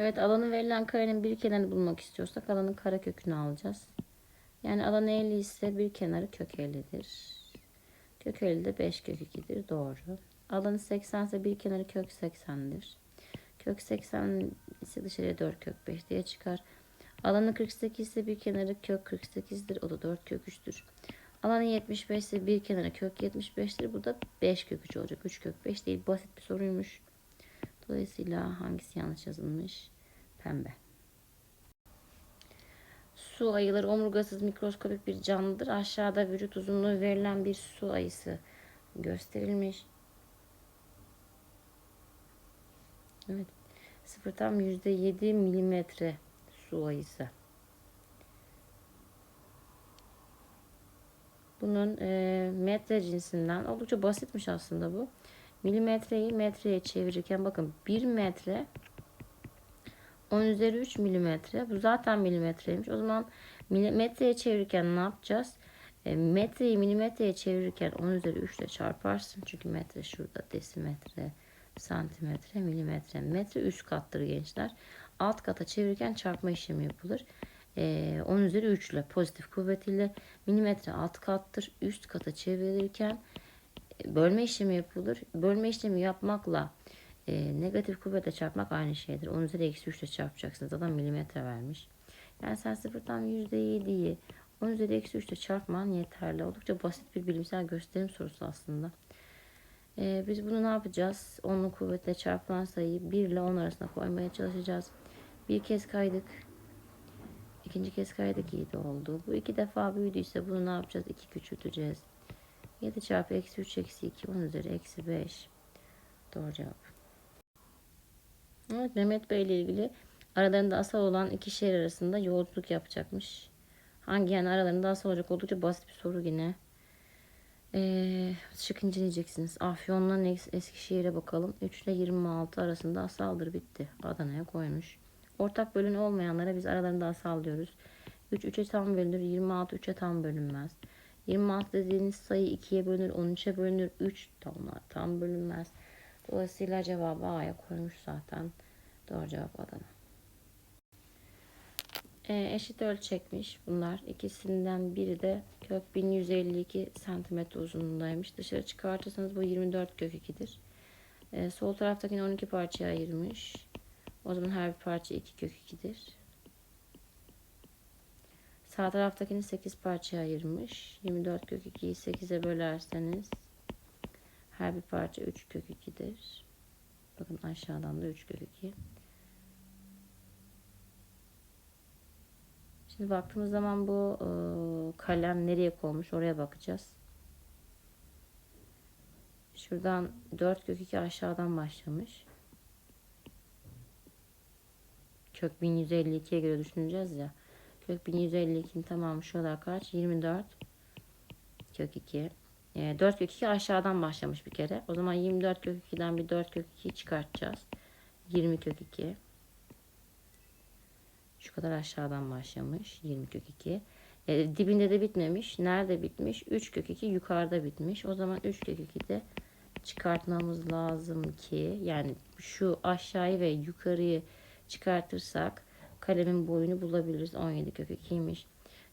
Evet alanı verilen karenin bir kenarını bulmak istiyorsak alanın kare kökünü alacağız. Yani alan 50 ise bir kenarı kök 50'dir. Kök 50 de 5 kök 2'dir. Doğru. Alanı 80 ise bir kenarı kök 80'dir. Kök 80 ise dışarıya 4 kök 5 diye çıkar. Alanı 48 ise bir kenarı kök 48'dir. O da 4 kök 3'tür. Alanı 75 ise bir kenarı kök 75'tir. Bu da 5 kök 3 olacak. 3 kök 5 değil. Basit bir soruymuş. Dolayısıyla hangisi yanlış yazılmış? Pembe. Su ayıları omurgasız mikroskopik bir canlıdır. Aşağıda vücut uzunluğu verilen bir su ayısı gösterilmiş. Evet. Sıfır tam yüzde yedi milimetre su ayısı. Bunun e, metre cinsinden oldukça basitmiş aslında bu. Milimetreyi metreye çevirirken bakın 1 metre 10 üzeri 3 milimetre. Bu zaten milimetreymiş. O zaman milimetreye çevirirken ne yapacağız? E, metreyi milimetreye çevirirken 10 üzeri 3 ile çarparsın. Çünkü metre şurada desimetre, santimetre, milimetre. Metre üst kattır gençler. Alt kata çevirirken çarpma işlemi yapılır. E, 10 üzeri 3 ile pozitif kuvvetiyle milimetre alt kattır. Üst kata çevirirken bölme işlemi yapılır. Bölme işlemi yapmakla e, negatif kuvvetle çarpmak aynı şeydir. 10 üzeri eksi 3 ile çarpacaksınız. Adam milimetre vermiş. Yani sen sıfırdan %7'yi 10 üzeri eksi 3 ile çarpman yeterli. Oldukça basit bir bilimsel gösterim sorusu aslında. E, biz bunu ne yapacağız? 10'lu kuvvetle çarpılan sayıyı 1 ile 10 arasında koymaya çalışacağız. Bir kez kaydık. İkinci kez kaydık 7 oldu. Bu iki defa büyüdüyse bunu ne yapacağız? 2 küçülteceğiz. 7 çarpı eksi 3 eksi 2 10 üzeri eksi 5. Doğru cevap. Evet Mehmet Bey ile ilgili aralarında asal olan iki şehir arasında yolculuk yapacakmış. Hangi yani aralarında asal olacak oldukça basit bir soru yine. Ee, şık inceleyeceksiniz. Afyon'la Es- Eskişehir'e bakalım. 3 ile 26 arasında asaldır bitti. Adana'ya koymuş. Ortak bölün olmayanlara biz aralarında asal diyoruz. 3 3'e tam bölünür. 26 3'e tam bölünmez. 26 dediğiniz sayı 2'ye bölünür. 13'e bölünür. 3 tam, tam bölünmez. Dolayısıyla cevabı A'ya koymuş zaten. Doğru cevap Adana. E, eşit ölçekmiş bunlar. İkisinden biri de kök 1152 santimetre uzunluğundaymış. Dışarı çıkartırsanız bu 24 kök 2'dir. E, sol taraftakini 12 parçaya ayırmış. O zaman her bir parça 2 kök 2'dir. Sağ taraftakini 8 parçaya ayırmış. 24 kök 2'yi 8'e bölerseniz her bir parça 3 kök 2'dir. Bakın aşağıdan da 3 kök 2. Şimdi baktığımız zaman bu e, kalem nereye konmuş oraya bakacağız. Şuradan 4 kök 2 aşağıdan başlamış. Kök 1152'ye göre düşüneceğiz ya. Kök 1152'nin tamamı şurada kaç? 24 kök 2. E, 4 kök 2 aşağıdan başlamış bir kere. O zaman 24 kök 2'den bir 4 kök 2 çıkartacağız. 20 kök 2. Şu kadar aşağıdan başlamış. 20 kök 2. E, dibinde de bitmemiş. Nerede bitmiş? 3 kök 2 yukarıda bitmiş. O zaman 3 kök 2 de çıkartmamız lazım ki yani şu aşağıyı ve yukarıyı çıkartırsak kalemin boyunu bulabiliriz. 17 kök 2'ymiş.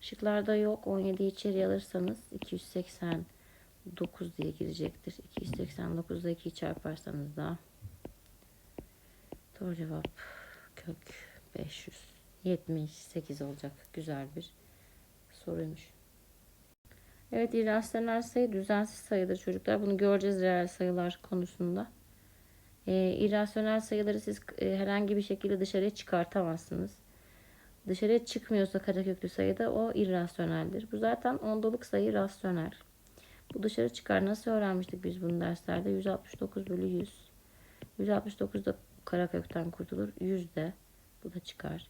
Şıklarda yok. 17 içeri alırsanız 289 diye girecektir. 289'da 2'yi çarparsanız da doğru cevap kök 578 olacak. Güzel bir soruymuş. Evet irrasyonel sayı düzensiz sayıdır çocuklar. Bunu göreceğiz reel sayılar konusunda. E, irrasyonel sayıları siz e, herhangi bir şekilde dışarıya çıkartamazsınız. Dışarıya çıkmıyorsa kareköklü sayıda o irrasyoneldir. Bu zaten ondalık sayı rasyonel. Bu dışarı çıkar. Nasıl öğrenmiştik biz bunu derslerde? 169 bölü 100. 169 da karakökten kurtulur. 100 de bu da çıkar.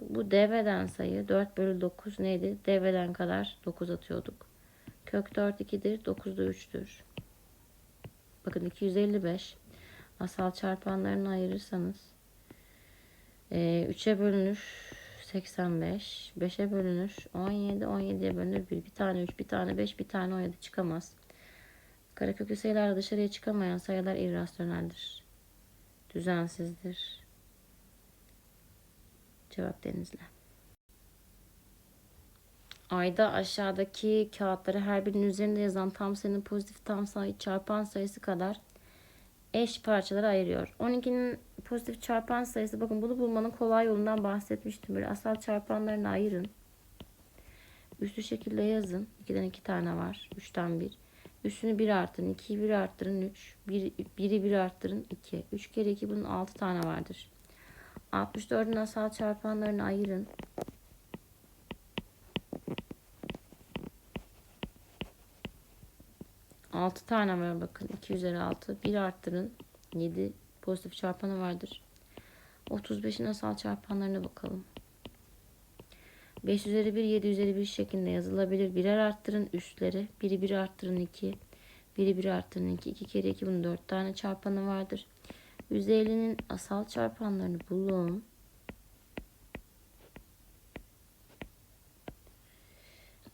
Bu, bu devreden sayı 4 bölü 9 neydi? Devreden kadar 9 atıyorduk. Kök 4 2'dir. 9 da 3'tür. Bakın 255. Asal çarpanlarını ayırırsanız e, 3'e bölünür 85. 5'e bölünür 17. 17'ye bölünür 1. Bir tane 3, bir tane 5, bir tane 17 çıkamaz. Kareköklü sayılar dışarıya çıkamayan sayılar irrasyoneldir. Düzensizdir. Cevap Denizli. Ayda aşağıdaki kağıtları her birinin üzerinde yazan tam sayının pozitif tam sayı çarpan sayısı kadar eş parçalara ayırıyor. 12'nin pozitif çarpan sayısı bakın bunu bulmanın kolay yolundan bahsetmiştim. Böyle asal çarpanlarını ayırın. Üstü şekilde yazın. 2'den 2 tane var. 3'ten 1. Üstünü 1 arttırın. 2'yi 1 arttırın. 3. 1, 1'i 1 arttırın. 2. 3 kere 2 bunun 6 tane vardır. 64'ün asal çarpanlarını ayırın. Altı tane var bakın. 2 üzeri 6. 1 arttırın. 7 pozitif çarpanı vardır. 35'in asal çarpanlarına bakalım. 5 üzeri 1, 7 üzeri 1 şeklinde yazılabilir. Birer arttırın üstleri. Biri 1 arttırın 2. Biri 1 arttırın 2. 2 kere 2 bunun 4 tane çarpanı vardır. 150'nin asal çarpanlarını bulun.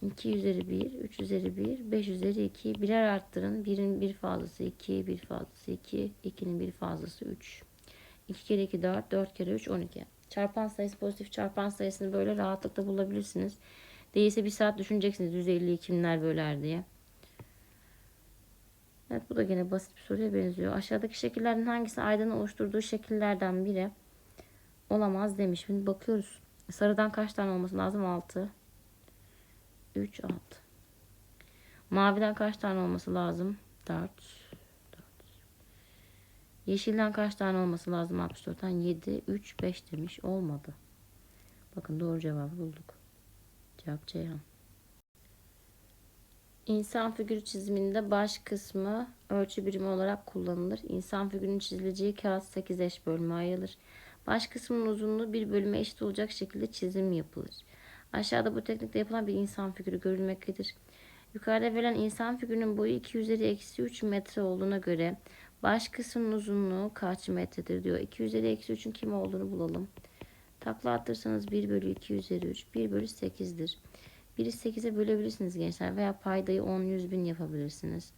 İki üzeri bir, üç üzeri bir, beş üzeri iki. Birer arttırın. Birin bir fazlası iki, bir fazlası iki, ikinin bir fazlası üç. 2 kere 2 4, 4 kere 3 12. Çarpan sayısı pozitif çarpan sayısını böyle rahatlıkla bulabilirsiniz. Değilse bir saat düşüneceksiniz 150'yi kimler böler diye. Evet bu da gene basit bir soruya benziyor. Aşağıdaki şekillerden hangisi aydın oluşturduğu şekillerden biri olamaz demiş. Şimdi bakıyoruz. Sarıdan kaç tane olması lazım? 6. 3, 6. Maviden kaç tane olması lazım? 4. Yeşilden kaç tane olması lazım 64'ten? 7, 3, 5 demiş. Olmadı. Bakın doğru cevabı bulduk. Cevap Ceyhan. İnsan figürü çiziminde baş kısmı ölçü birimi olarak kullanılır. İnsan figürünün çizileceği kağıt 8 eş bölüme ayrılır. Baş kısmının uzunluğu bir bölüme eşit olacak şekilde çizim yapılır. Aşağıda bu teknikle yapılan bir insan figürü görülmektedir. Yukarıda verilen insan figürünün boyu 2 üzeri eksi 3 metre olduğuna göre baş kısmının uzunluğu kaç metredir diyor. 2 üzeri eksi 3'ün kim olduğunu bulalım. Takla attırsanız 1 bölü 2 üzeri 3 1 bölü 8'dir. 1'i 8'e bölebilirsiniz gençler veya paydayı 10 100 bin yapabilirsiniz.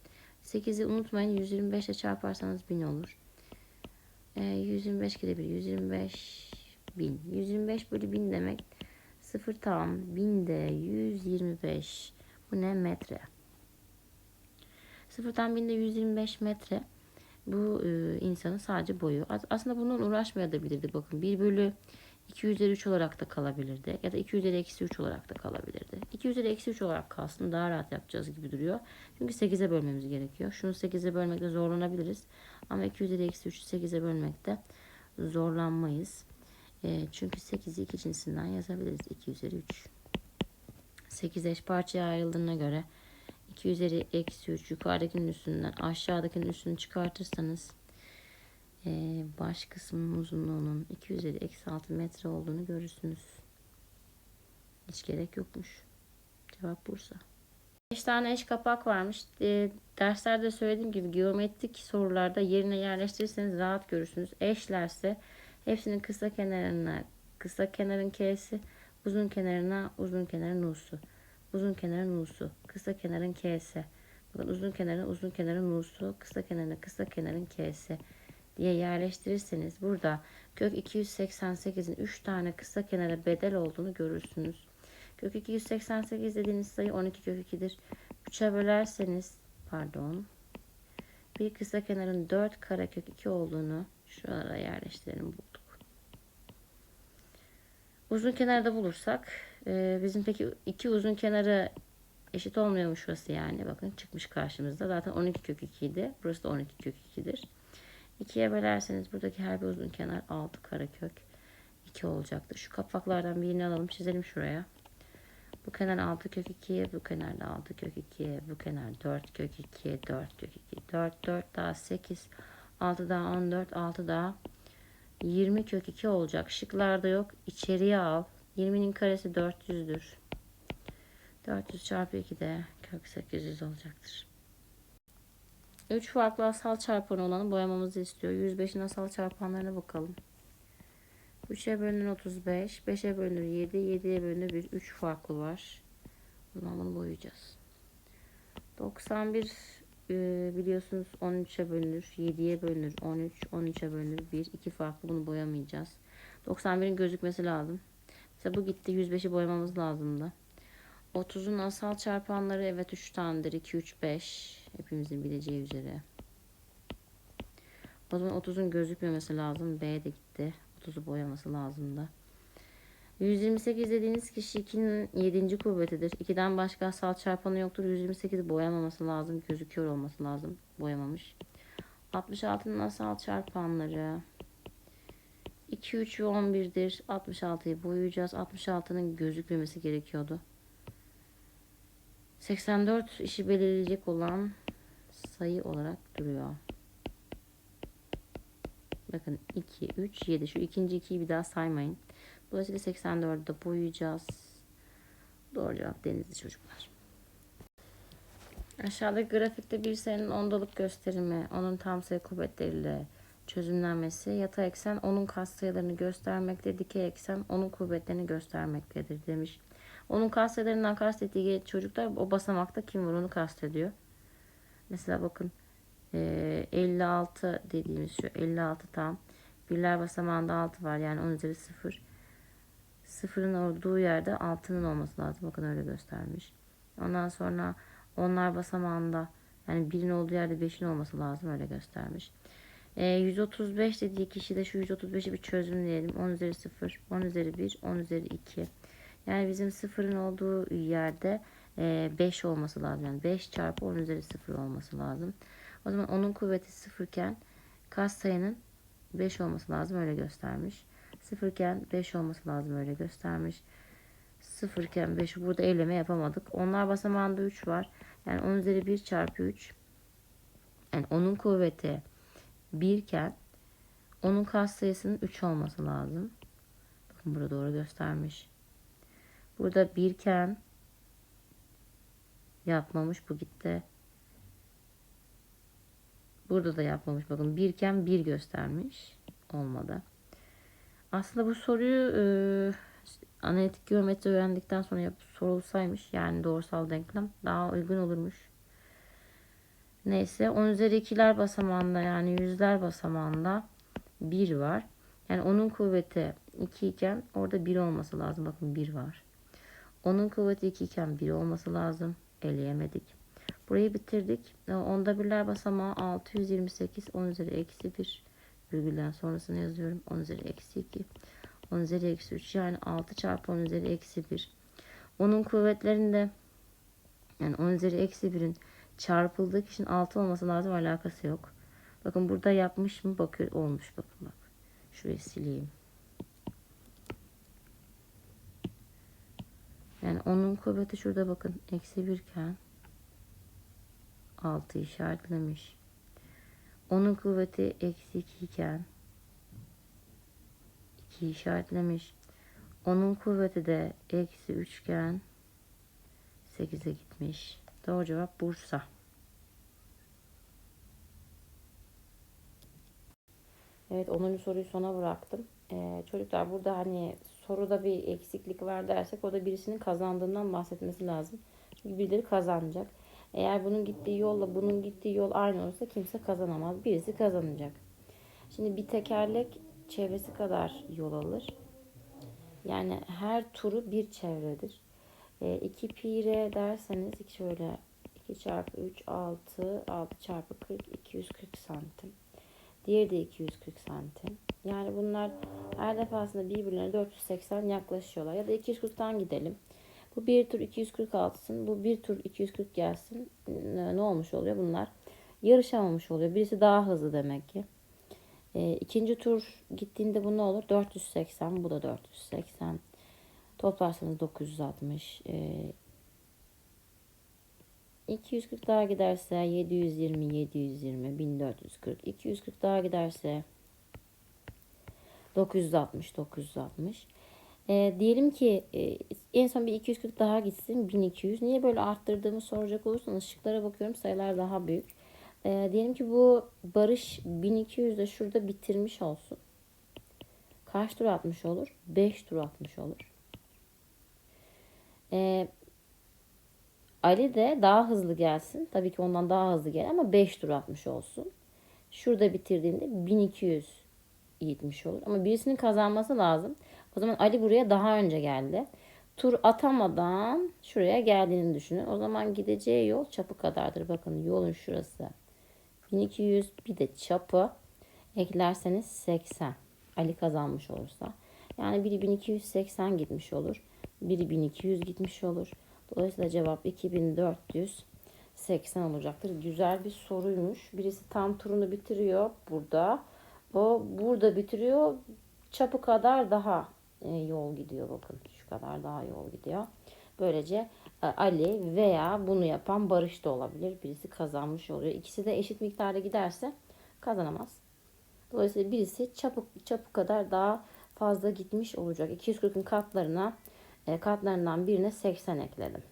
8'i unutmayın 125 ile çarparsanız 1000 olur. E, 125 kere 1 125 bin. 125 bölü 1000 demek 0 tam 1000 de 125. Bu ne metre? 0 tam 1000 de 125 metre. Bu e, insanın sadece boyu. As- Aslında bunun uğraşmayabilirdi. Bakın 1 bölü 2 üzeri 3 olarak da kalabilirdi. Ya da 2 üzeri eksi 3 olarak da kalabilirdi. 2 üzeri eksi 3 olarak kalsın. Daha rahat yapacağız gibi duruyor. Çünkü 8'e bölmemiz gerekiyor. Şunu 8'e bölmekte zorlanabiliriz. Ama 2 üzeri eksi 3'ü 8'e bölmekte zorlanmayız. E, çünkü 8'i 2 cinsinden yazabiliriz. 2 üzeri 3. 8 eş parçaya ayrıldığına göre 2 üzeri eksi 3 yukarıdakinin üstünden aşağıdakinin üstünü çıkartırsanız e, baş kısmının uzunluğunun 2 üzeri eksi 6 metre olduğunu görürsünüz. Hiç gerek yokmuş. Cevap Bursa. 5 tane eş kapak varmış. E, derslerde söylediğim gibi geometrik sorularda yerine yerleştirirseniz rahat görürsünüz. Eşlerse hepsinin kısa kenarına kısa kenarın K'si, uzun kenarına uzun kenarın U'su. Uzun kenarın U'su, kısa kenarın K'si. Bakın uzun kenarın uzun kenarın U'su, kısa kenarın kısa kenarın K'si diye yerleştirirseniz burada kök 288'in 3 tane kısa kenara bedel olduğunu görürsünüz. Kök 288 dediğiniz sayı 12 kök 2'dir. 3'e bölerseniz pardon bir kısa kenarın 4 karekök 2 olduğunu şuralara yerleştirelim bulduk. Uzun kenarda bulursak e, bizim peki iki uzun kenarı eşit olmuyormuş şurası yani. Bakın çıkmış karşımızda. Zaten 12 kök 2 idi. Burası da 12 kök 2'dir. 2'ye bölerseniz buradaki her bir uzun kenar 6 karekök 2 olacaktır. Şu kapaklardan birini alalım çizelim şuraya. Bu kenar 6 kök 2'ye, bu kenar da 6 kök 2'ye, bu kenar 4 kök 2'ye, 4 kök 2, 4, 4 daha 8, 6 daha 14, 6 daha 20 kök 2 olacak. Şıklarda yok. İçeriye al. 20'nin karesi 400'dür. 400 çarpı 2 de kök 800 olacaktır. 3 farklı asal çarpanı olanı boyamamızı istiyor. 105'in asal çarpanlarına bakalım. 3'e bölünür 35, 5'e bölünür 7, 7'ye bölünür 1. 3 farklı var. Zaman bunu boyayacağız. 91 e, biliyorsunuz 13'e bölünür, 7'ye bölünür 13, 13'e bölünür 1. 2 farklı bunu boyamayacağız. 91'in gözükmesi lazım. Mesela bu gitti 105'i boyamamız lazımdı. 30'un asal çarpanları evet 3 tanedir. 2, 3, 5. Hepimizin bileceği üzere. O zaman 30'un gözükmemesi lazım. B de gitti. 30'u boyaması lazımdı. 128 dediğiniz kişi 2'nin 7. kuvvetidir. 2'den başka asal çarpanı yoktur. 128 boyamaması lazım. Gözüküyor olması lazım. Boyamamış. 66'nın asal çarpanları 2, 3 ve 11'dir. 66'yı boyayacağız. 66'nın gözükmemesi gerekiyordu. 84 işi belirleyecek olan sayı olarak duruyor. Bakın 2, 3, 7. Şu ikinci 2'yi bir daha saymayın. Dolayısıyla 84'ü de boyayacağız. Doğru cevap denizli çocuklar. Aşağıdaki grafikte bir sayının ondalık gösterimi, onun tam sayı kuvvetleriyle çözümlenmesi, yatay eksen onun katsayılarını göstermekte, dikey eksen onun kuvvetlerini göstermektedir demiş. Onun katsayılarından kastettiği çocuklar o basamakta kim var onu kastediyor. Mesela bakın eee, 56 dediğimiz şu 56 tam. Birler basamağında 6 var yani 10 üzeri 0. Sıfırın olduğu yerde altının olması lazım. Bakın öyle göstermiş. Ondan sonra onlar basamağında yani birin olduğu yerde beşin olması lazım öyle göstermiş. Ee, 135 dediği kişi de şu 135'i bir çözümleyelim. 10 üzeri 0, 10 üzeri 1, 10 üzeri 2. Yani bizim sıfırın olduğu yerde 5 olması lazım. Yani 5 çarpı 10 üzeri 0 olması lazım. O zaman onun kuvveti 0 iken kas sayının 5 olması lazım öyle göstermiş. 0 iken 5 olması lazım öyle göstermiş. 0 iken 5 burada eleme yapamadık. Onlar basamağında 3 var. Yani 10 üzeri 1 çarpı 3. Yani onun kuvveti 1 iken onun kas sayısının 3 olması lazım. Bakın burada doğru göstermiş. Burada 1 iken yapmamış bu gitti. Burada da yapmamış. Bakın 1 iken 1 göstermiş. Olmadı. Aslında bu soruyu e, analitik geometri öğrendikten sonra yapıp sorulsaymış yani doğrusal denklem daha uygun olurmuş. Neyse 10 üzeri 2'ler basamağında yani yüzler basamağında 1 var. Yani onun kuvveti 2 iken orada 1 olması lazım. Bakın 1 var. Onun kuvveti 2 iken 1 olması lazım. Eleyemedik. Burayı bitirdik. Onda birler basamağı 628 10 üzeri eksi 1 virgülden sonrasını yazıyorum. 10 üzeri eksi 2 10 üzeri eksi 3 yani 6 çarpı 10 üzeri eksi 1. Onun kuvvetlerinde yani 10 üzeri eksi 1'in çarpıldığı kişinin 6 olması lazım alakası yok. Bakın burada yapmış mı bakıyor olmuş bakın bak. Şurayı sileyim. Yani onun kuvveti şurada bakın eksi 1 iken 6 işaretlemiş. Onun kuvveti eksi 2 iken 2 işaretlemiş. Onun kuvveti de eksi 3 iken 8'e gitmiş. Doğru cevap Bursa. Evet 10. soruyu sona bıraktım. Ee, çocuklar burada hani soruda bir eksiklik var dersek o da birisinin kazandığından bahsetmesi lazım. Çünkü birileri kazanacak. Eğer bunun gittiği yolla bunun gittiği yol aynı olursa kimse kazanamaz. Birisi kazanacak. Şimdi bir tekerlek çevresi kadar yol alır. Yani her turu bir çevredir. E, 2 pi r derseniz şöyle 2 çarpı 3 6 6 çarpı 40 240 santim. Diğeri de 240 santim. Yani bunlar her defasında birbirlerine 480 yaklaşıyorlar. Ya da 240'tan gidelim. Bu bir tur 246'sın. Bu bir tur 240 gelsin. Ne olmuş oluyor bunlar? Yarışamamış oluyor. Birisi daha hızlı demek ki. E, ikinci tur gittiğinde bu ne olur? 480. Bu da 480. Toplarsanız 960. E, 240 daha giderse 720, 720, 1440. 240 daha giderse 960, 960. E, diyelim ki e, en son bir 240 daha gitsin 1200. Niye böyle arttırdığımı soracak olursanız şıklara bakıyorum sayılar daha büyük. E, diyelim ki bu Barış 1200 de şurada bitirmiş olsun. Kaç tur atmış olur? 5 tur atmış olur. E, Ali de daha hızlı gelsin. Tabii ki ondan daha hızlı gel ama 5 tur atmış olsun. Şurada bitirdiğinde 1200 gitmiş olur. Ama birisinin kazanması lazım. O zaman Ali buraya daha önce geldi. Tur atamadan şuraya geldiğini düşünün. O zaman gideceği yol çapı kadardır. Bakın yolun şurası. 1200 bir de çapı eklerseniz 80. Ali kazanmış olursa. Yani biri 1280 gitmiş olur. Biri 1200 gitmiş olur. Dolayısıyla cevap 2480 olacaktır. Güzel bir soruymuş. Birisi tam turunu bitiriyor burada. O burada bitiriyor. Çapı kadar daha yol gidiyor bakın. Şu kadar daha yol gidiyor. Böylece e, Ali veya bunu yapan Barış da olabilir. Birisi kazanmış oluyor. İkisi de eşit miktarda giderse kazanamaz. Dolayısıyla birisi çapı, çapı kadar daha fazla gitmiş olacak. 240'ın katlarına e, katlarından birine 80 ekledim.